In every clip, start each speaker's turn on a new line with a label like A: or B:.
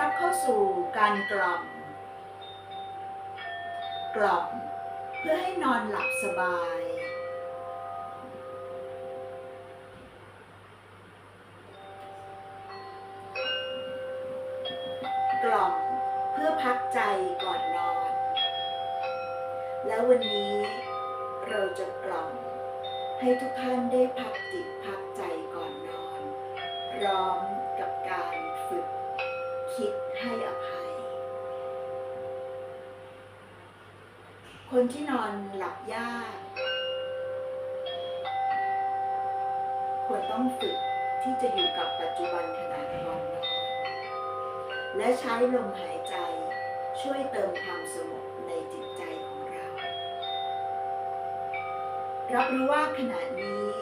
A: รับเข้าสู่การกล่อม กล่อม เพื่อให้นอนหลับสบาย กล่อมเพื่อพักใจก่อนนอน แล้ววันนี้เราจะกล่อมให้ทุกท่านได้พักจิตพักใจก่อนนอนพร้อม คนที่นอนหลับยาก ควรต้องฝึกที่จะอยู่กับปัจจุบันขณะก่อนนอนและใช้ลมหายใจช่วยเติมความสงบในจิตใจของเรา รับรู้ว่าขณะนี้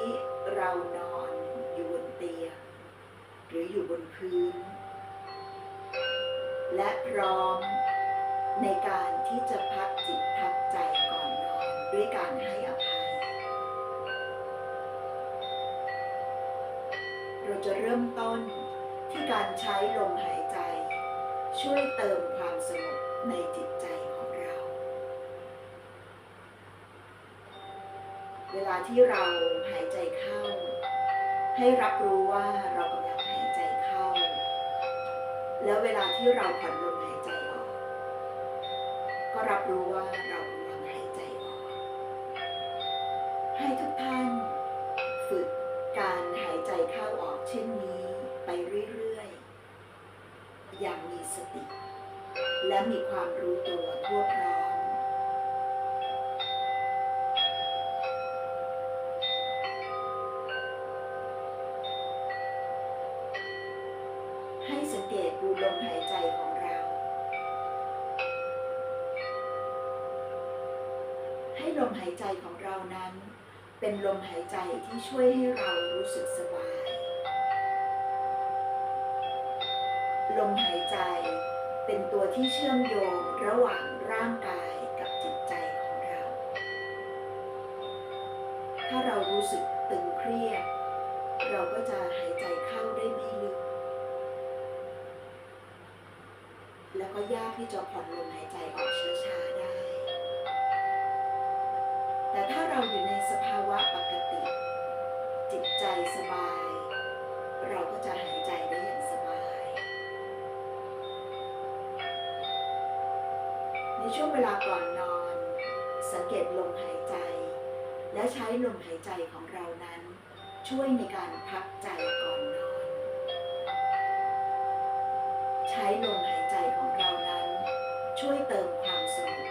A: เรานอนอยู่บนเตียงหรืออยู่บนพื้น และพร้อม ในการที่จะพักจิตพักใจก่อนนอนด้วยการให้อภัย เราจะเริ่มต้นที่การใช้ลมหายใจ ช่วยเติมความสงบในจิตใจของเรา เวลาที่เราหายใจเข้า ให้รับรู้ว่าเรากำลังหายใจเข้า แล้วเวลาที่เราผ่อนลม ก็รับรู้ว่าเรากำลังหายใจออก ให้ทุกท่าน ฝึกการหายใจเข้าออกเช่นนี้ไปเรื่อยๆ อย่างมีสติ และมีความรู้ตัวทั่วพร้อม ลมหายใจของเรานั้น เป็นลมหายใจที่ช่วยให้เรารู้สึกสบาย ลมหายใจเป็นตัวที่เชื่อมโยงระหว่างร่างกายกับจิตใจของเรา ถ้าเรารู้สึกตึงเครียด เราก็จะหายใจเข้าได้ไม่ลึก แล้วก็ยากที่จะผ่อนลมหายใจออกช้าๆได้ แต่ถ้าเราอยู่ในสภาวะปกติ จิตใจสบาย เราก็จะหายใจได้อย่างสบาย ในช่วงเวลาก่อนนอน สังเกตลมหายใจ และใช้ลมหายใจของเรานั้น ช่วยในการพักใจก่อนนอน ใช้ลมหายใจของเรานั้น ช่วยเติมความสงบ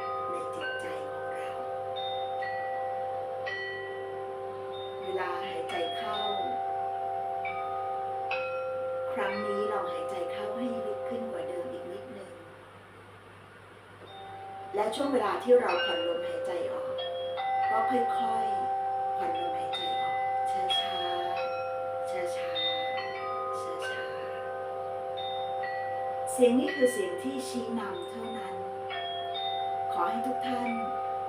A: และช่วงเวลาที่เราผ่อนลมหายใจออกก็ค่อยๆผ่อนลมหายใจออกช้าๆช้าๆช้าๆเสียงนี้คือเสียงที่ชี้นำเท่านั้น ขอให้ทุกท่าน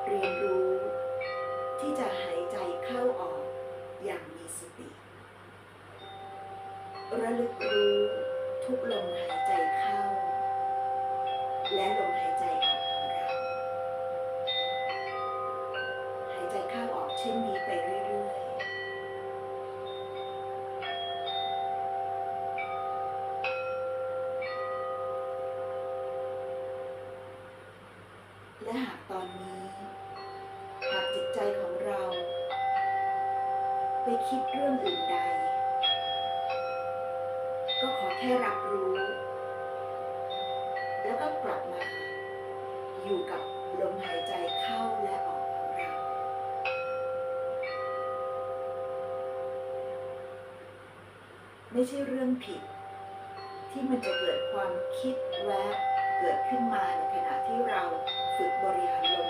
A: เรียนรู้ ที่จะหายใจเข้าออกอย่างมีสติ ระลึกรู้ทุกลมหายใจเข้า และลมหาย ไปคิดเรื่องอื่นใด ก็ขอแค่รับรู้ แล้วก็กลับมา อยู่กับลมหายใจเข้าและออกของเรา ไม่ใช่เรื่องผิด ที่มันจะเกิดความคิดแวบเกิดขึ้นมาในขณะที่เราฝึกบริหารลม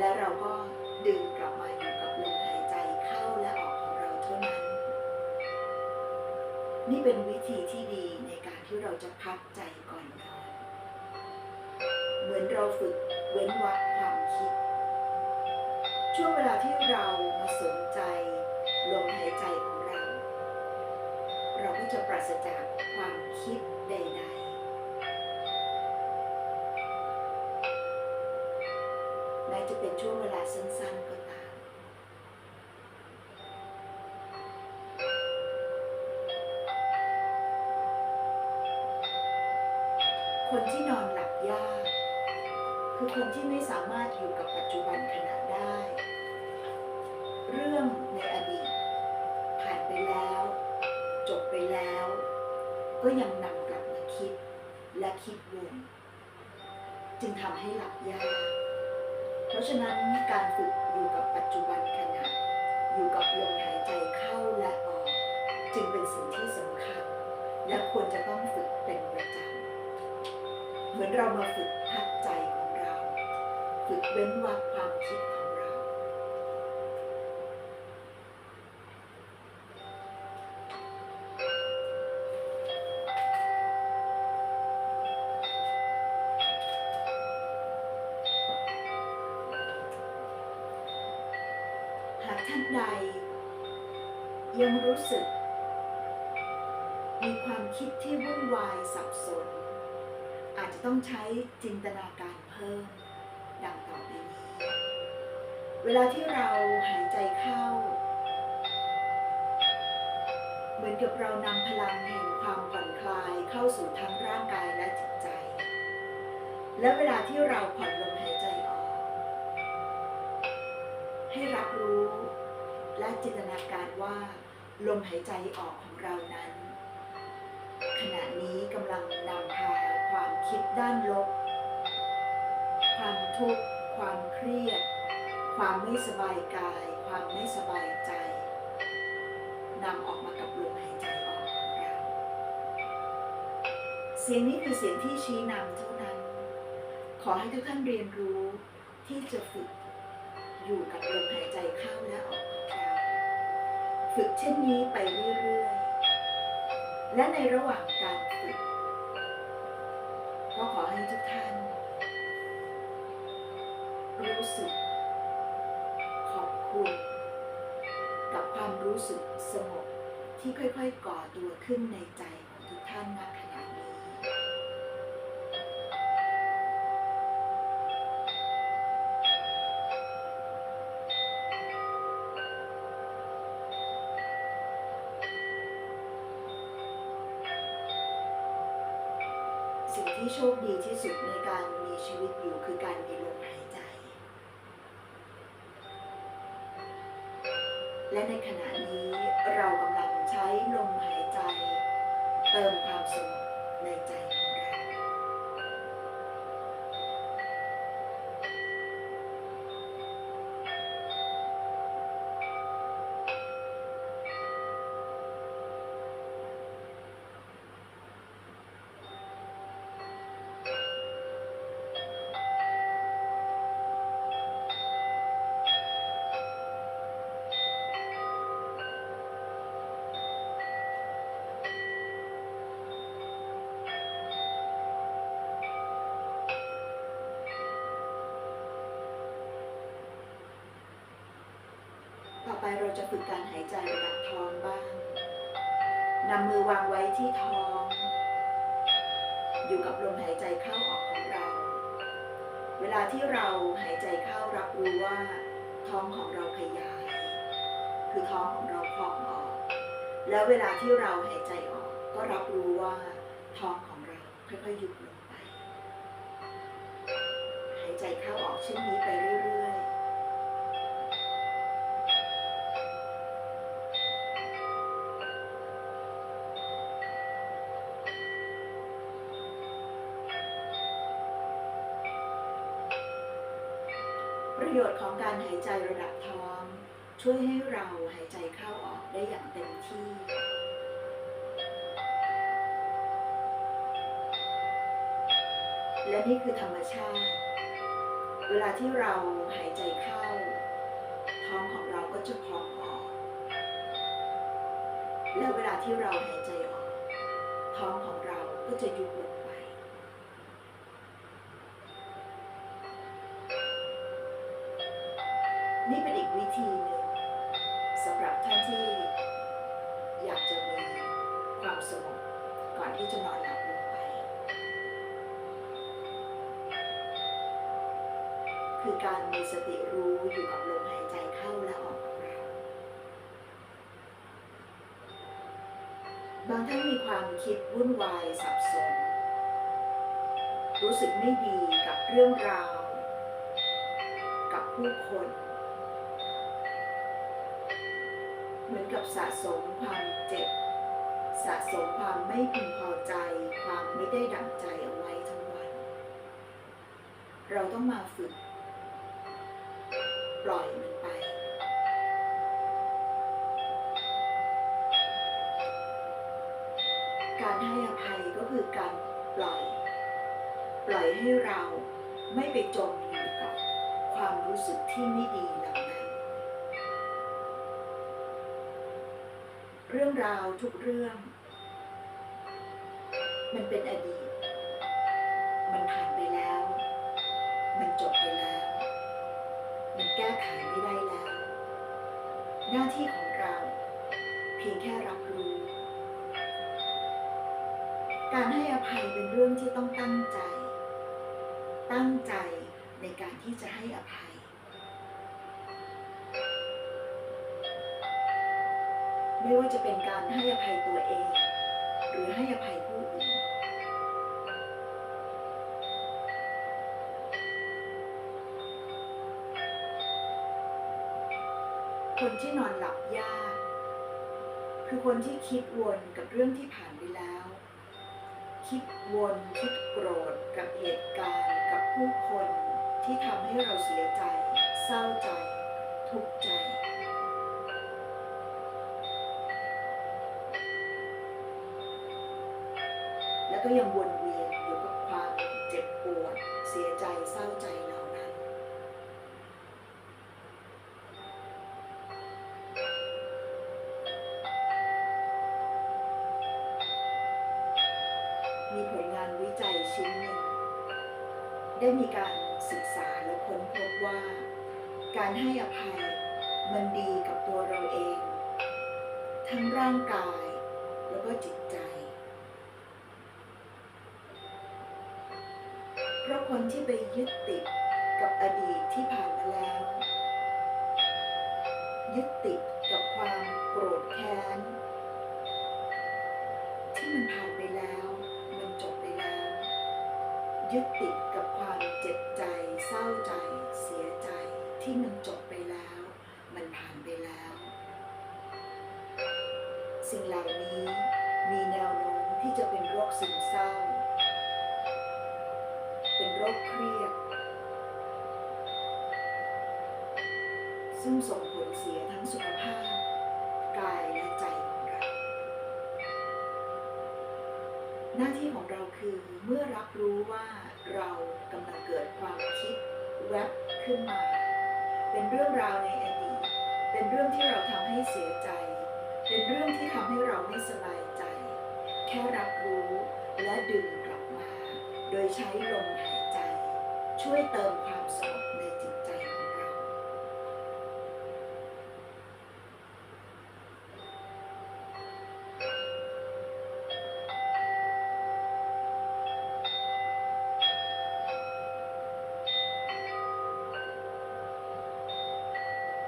A: และเราก็ดึงกลับมาอยู่กับลมหายใจเข้าและออกของเราเท่านั้น นี่เป็นวิธีที่ดีในการที่เราจะพักใจก่อนนอนเหมือนเราฝึกเว้นวรรคความคิด ช่วงเวลาที่เรามาสนใจลมหายใจของเราก็จะปราศจากความคิดใดๆ ที่นอนหลับยาก คือคนที่ไม่สามารถอยู่กับปัจจุบันขณะได้ เรื่องในอดีต ผ่านไปแล้ว จบไปแล้ว ก็ยังนำกลับมาคิดและคิดวนจึงทำให้หลับยาก เพราะฉะนั้นการฝึกอยู่กับปัจจุบันขณะ อยู่กับลมหายใจเข้าและออก จึงเป็นสิ่งที่สำคัญ และควรจะต้องฝึกเป็นประจำ มือนเรามาฝึกพักใจของเรา ฝึกเว้นวรรคความคิดของเรา หากท่านใด ยังรู้สึก มีความคิดที่วุ่นวายสับสน อาจจะต้องใช้จินตนาการเพิ่ม ดังต่อไปนี้เวลาที่เราหายใจเข้า เหมือนกับเรานำพลังแห่งความผ่อนคลายเข้าสู่ทั้งร่างกายและจิตใจ และเวลาที่เราผ่อนลมหายใจออก ให้รับรู้และจินตนาการว่าลมหายใจออกของเรานั้น ขณะนี้กำลังนำ คิดด้านลบ ความทุกข์ ความเครียด ความไม่สบายกาย ความไม่สบายใจนำออกมากับลมหายใจออกของเราเสียงนี้คือเสียงที่ชี้นำเท่านั้น ขอให้ทุกท่านเรียนรู้ที่จะฝึกอยู่กับลมหายใจเข้าและออกของเราฝึกเช่นนี้ไปเรื่อยๆ และในระหว่างการฝึก ก็ขอให้ทุกท่าน รู้สึก ขอบคุณ กับความรู้สึกสงบที่ค่อยๆก่อตัวขึ้นในใจของทุกท่านนะคะ ที่โชคดีที่สุดในการมีชีวิตอยู่คือการมีลมหายใจ และในขณะนี้เรากำลังใช้ลมหายใจ เติมความสง จะฝึกการหายใจระดับท้องบ้างนำมือวางไว้ที่ท้อง อยู่กับลมหายใจเข้าออกของเรา เวลาที่เราหายใจเข้ารับรู้ว่า ท้องของเราขยาย คือท้องของเราพองออก แล้วเวลาที่เราหายใจออก ก็รับรู้ว่า ท้องของเราค่อยๆยุบลงไป หายใจเข้าออกเช่นนี้ไปเรื่อยๆ ประโยชน์ของการหายใจระดับท้อง ช่วยให้เราหายใจเข้าออกได้อย่างเต็มที่และนี่คือธรรมชาติ เวลาที่เราหายใจเข้า ท้องของเราก็จะพองออก และเวลาที่เราหายใจออก ท้องของเราก็จะยุบลงไป นี่เป็นอีกวิธีหนึ่งสำหรับท่านที่อยากจะมีความสงบก่อนที่จะนอนหลับลงไป คือการมีสติรู้อยู่กับลมหายใจเข้าและออกของเราบางท่านมีความคิดวุ่นวายสับสน รู้สึกไม่ดีกับเรื่องราว กับผู้คน เหมือนกับสะสมความเจ็บ สะสมความไม่พึงพอใจ ความไม่ได้ดั่งใจเอาไว้ทั้งวัน เราต้องมาฝึก ปล่อยมันไป การให้อภัยก็คือการปล่อย ปล่อยให้เราไม่ไปจมอยู่กับความรู้สึกที่ไม่ดีเหล่านั้น เรื่องราวทุกเรื่อง มันเป็นอดีต มันผ่านไปแล้ว มันจบไปแล้ว มันแก้ไขไม่ได้แล้ว หน้าที่ของเรา เพียงแค่รับรู้ การให้อภัยเป็นเรื่องที่ต้องตั้งใจ ตั้งใจในการที่จะให้อภัย ไม่ว่าจะเป็นการให้อภัยตัวเอง หรือให้อภัยผู้อื่นคนที่นอนหลับยาก คือคนที่คิดวนกับเรื่องที่ผ่านไปแล้ว คิดวนคิดโกรธกับเหตุการณ์กับผู้คนที่ทำให้เราเสียใจ เศร้าใจ ทุกข์ใจ ก็ยังวนเวียนอยู่กับความเจ็บปวด เสียใจเศร้าใจเหล่านั้น มีผลงานวิจัยชิ้นหนึ่ง ได้มีการศึกษาและค้นพบว่า การให้อภัยมันดีกับตัวเราเอง ทั้งร่างกาย ราะคนที่ไปยึดติดกับอดีตที่ผ่านมาแล้ว ยึดติดกับความโกรธแค้น ที่มันผ่านไปแล้ว มันจบไปแล้ว ยึดติดกับความเจ็บใจ เศร้าใจ เสียใจที่มันจบไปแล้ว มันผ่านไปแล้ว สิ่งเหล่านี้มีแนวโน้มที่จะเป็นโรคซึมเศร้า โรคเครียด ซึ่งส่งผลเสียทั้งสุขภาพ กายและใจของเรา หน้าที่ของเราคือเมื่อรับรู้ว่าเรากำลังเกิดความคิดแวบขึ้นมา เป็นเรื่องราวในอดีต เป็นเรื่องที่เราทำให้เสียใจ เป็นเรื่องที่ทำให้เราไม่สบายใจ แค่รับรู้และดึงกลับมา โดยใช้ลมหาย ช่วยเติมความสงบในจิตใจของเรา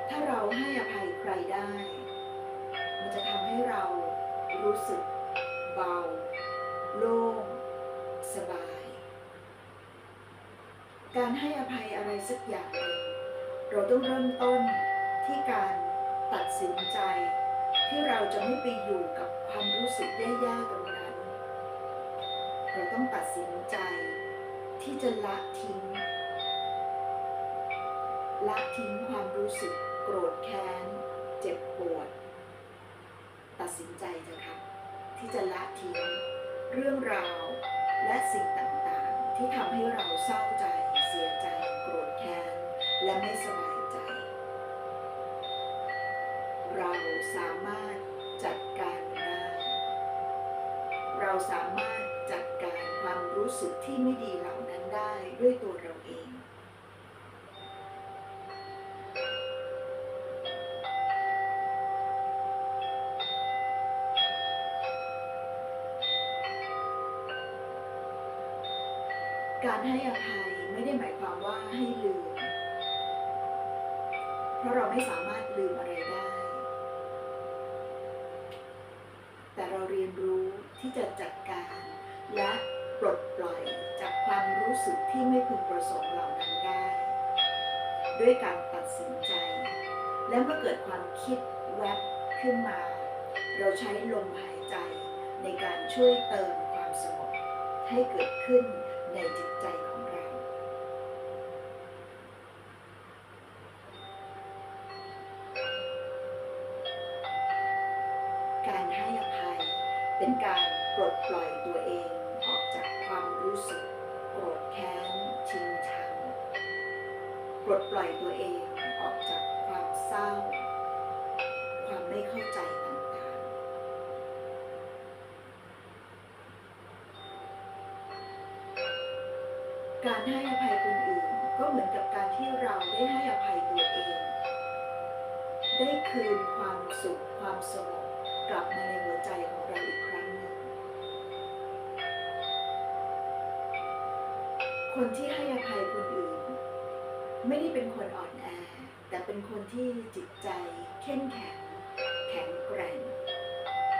A: ถ้าเราให้อภัยใครได้ มันจะทำให้เรารู้สึกเบา โล่ง สบาย การให้อภัยอะไรสักอย่าง เราต้องเริ่มต้นที่การตัดสินใจ ที่เราจะไม่ไปอยู่กับความรู้สึกแย่ๆตรงนั้น เราต้องตัดสินใจ ที่จะละทิ้ง ละทิ้งความรู้สึกโกรธแค้น เจ็บปวด ตัดสินใจเถอะค่ะที่จะละทิ้งเรื่องราวและสิ่งต่างๆ ที่ทำให้เราเศร้าใจ และไม่สบายใจ เราสามารถจัดการได้ เราสามารถจัดการความรู้สึกที่ไม่ดีเหล่านั้นได้ด้วยตัวเราเองการให้อภัยไม่ได้หมายความว่าให้ลืม เพราะเราไม่สามารถลืมอะไรได้ แต่เราเรียนรู้ที่จะจัดการ และปลดปล่อยจากความรู้สึกที่ไม่พึงประสงค์เหล่านั้นได้ ด้วยการตัดสินใจ และเมื่อเกิดความคิดแวบขึ้นมา เราใช้ลมหายใจในการช่วยเติมความสงบให้เกิดขึ้นในจิตใจของเรา ได้คืนความสุขความสงบกลับมาในหัวใจของเราอีกครั้งหนึ่ง คนที่ให้อภัยคนอื่น ไม่ได้เป็นคนอ่อนแอ แต่เป็นคนที่จิตใจเข้มแข็ง แข็งแกร่ง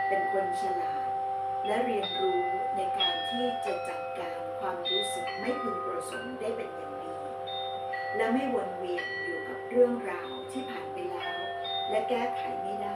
A: เป็นคนฉลาด และเรียนรู้ในการที่จะจัดการความรู้สึกไม่พึงประสงค์ได้เป็นอย่างดี และไม่วนเวียนอยู่กับเรื่องราวที่ผ่าน และแก้ไขไม่ได้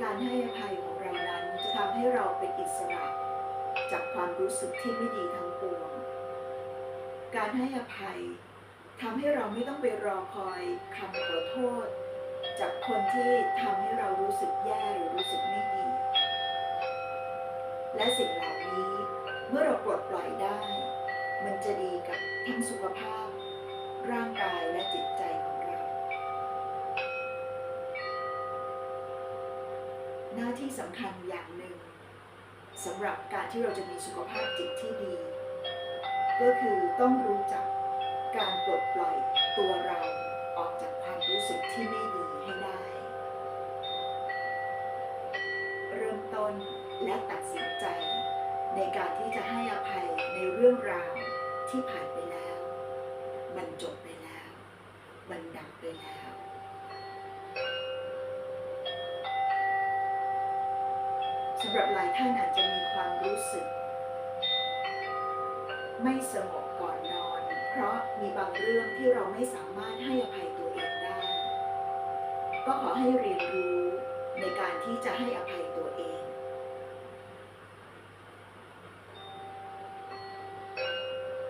A: การให้อภัยของเรานั้นจะทำให้เราเป็นอิสระจากความรู้สึกที่ไม่ดีทั้งปวง การให้อภัย ทำให้เราไม่ต้องไปรอคอยคำขอโทษ จากคนที่ทำให้เรารู้สึกแย่หรือรู้สึกไม่ดี และสิ่งเหล่านี้เมื่อเราปลดปล่อยได้ มันจะดีกับทั้งสุขภาพ ร่างกายและจิตใจของเรา หน้าที่สำคัญอย่างหนึ่งสำหรับการที่เราจะมีสุขภาพจิตที่ดี ก็คือต้องรู้จัก การปลดปล่อยตัวเราออกจากความรู้สึกที่ไม่ดีให้ได้ เริ่มต้นและตัดสินใจ ในการที่จะให้อภัยในเรื่องราวที่ผ่านไปแล้ว มันจบไปแล้ว มันดับไปแล้ว สำหรับหลายท่านอาจจะมีความรู้สึก ไม่สงบ เพราะมีบางเรื่องที่เราไม่สามารถให้อภัยตัวเองได้ ก็ขอให้เรียนรู้ในการที่จะให้อภัยตัวเอง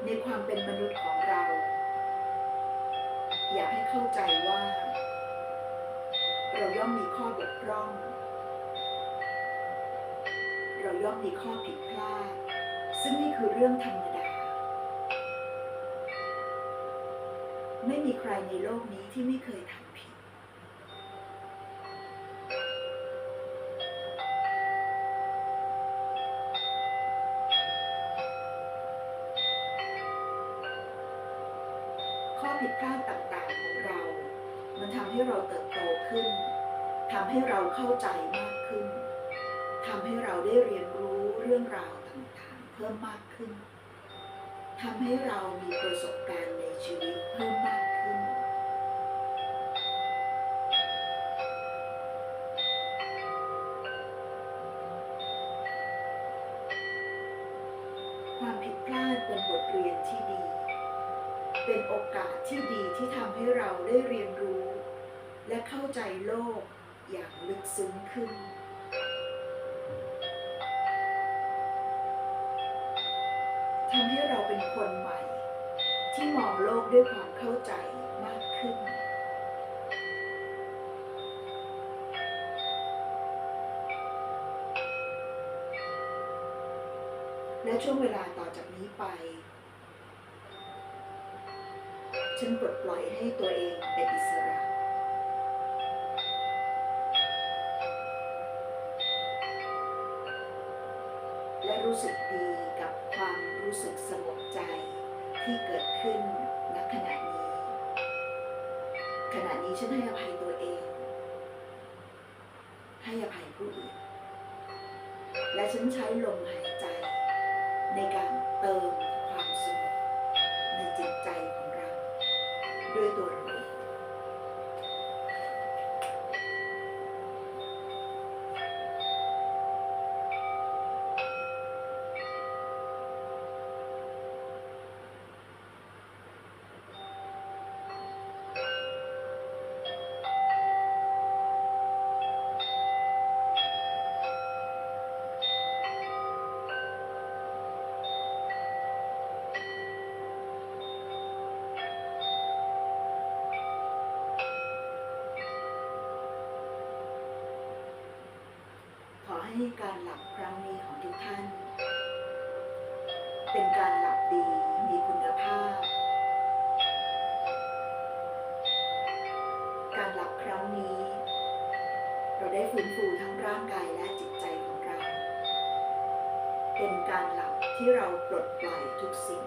A: ในความเป็นมนุษย์ของเรา อยากให้เข้าใจว่า เราย่อมมีข้อบกพร่อง เราย่อมมีข้อผิดพลาด ซึ่งนี่คือเรื่องธรรมดา รในโลกนี้ที่ไม่เคยทำผิด ข้อผิดพลาดต่างๆของเรา มันทำให้เราเติบโตขึ้นทำให้เราเข้าใจมากขึ้นทำให้เราได้เรียนรู้เรื่องราวต่างๆ เพิ่มมากขึ้นทำให้เรามีประสบการณ์ในชีวิตเพิ่มมาก เป็นคนใหม่ ที่มองโลกด้วยความเข้าใจมากขึ้น และช่วงเวลาต่อจากนี้ไป ฉันปลดปล่อยให้ตัวเองเป็นอิสระฉรู้สึกดี รู้สึกสงบใจที่เกิดขึ้นณขณะนี้ ขณะนี้ฉันให้อภัยตัวเอง ให้อภัยผู้อื่น และฉันใช้ลมหาย ให้การหลับครั้งนี้ของทุกท่าน เป็นการหลับดีมีคุณภาพ การหลับครั้งนี้ เราได้ฟื้นฟูทั้งร่างกายและจิตใจของเรา เป็นการหลับที่เราปลดปล่อยทุกสิ่ง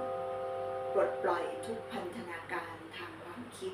A: ปลดปล่อยทุกพันธนาการทางความคิด